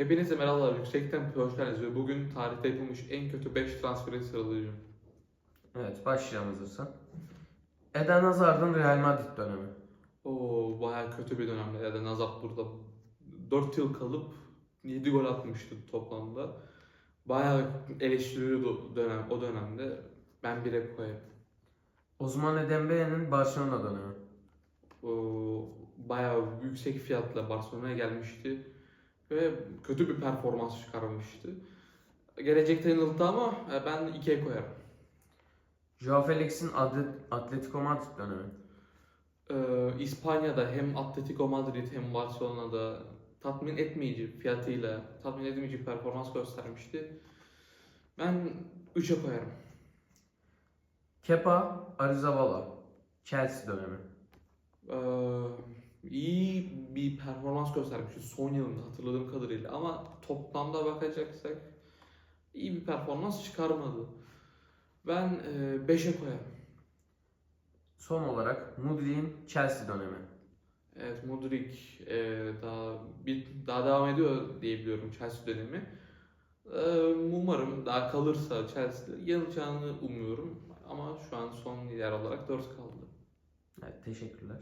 Hepinize merhabalar. Yüksekten hoş geldiniz ve bugün tarihte yapılmış en kötü 5 transferi sıralayacağım. Evet başlayalım hazırsan. Eden Hazard'ın Real Madrid dönemi. Oo bayağı kötü bir dönemde. Da Nazap burada 4 yıl kalıp 7 gol atmıştı toplamda. Bayağı eleştiriliyordu dönem, o dönemde. Ben bire koyarım. Osman Dembele'nin Barcelona dönemi. Oo, bayağı yüksek fiyatla Barcelona'ya gelmişti. Ve kötü bir performans çıkarmıştı. Gelecekte yanılttı ama e, ben 2'ye koyarım. Joao Felix'in Atlet- Atletico Madrid dönemi. Ee, İspanya'da hem Atletico Madrid hem Barcelona'da tatmin etmeyici fiyatıyla tatmin etmeyici performans göstermişti. Ben 3'e koyarım. Kepa Arrizabalaga. Chelsea dönemi. Ee, iyi performans göstermişti son yılında hatırladığım kadarıyla ama toplamda bakacaksak iyi bir performans çıkarmadı. Ben 5'e koyarım. Son olarak Mudrik'in Chelsea dönemi. Evet Modric e, daha bir daha devam ediyor diye biliyorum Chelsea dönemi. E, umarım daha kalırsa Chelsea'de yanılacağını umuyorum ama şu an son lider olarak 4 kaldı. Evet teşekkürler.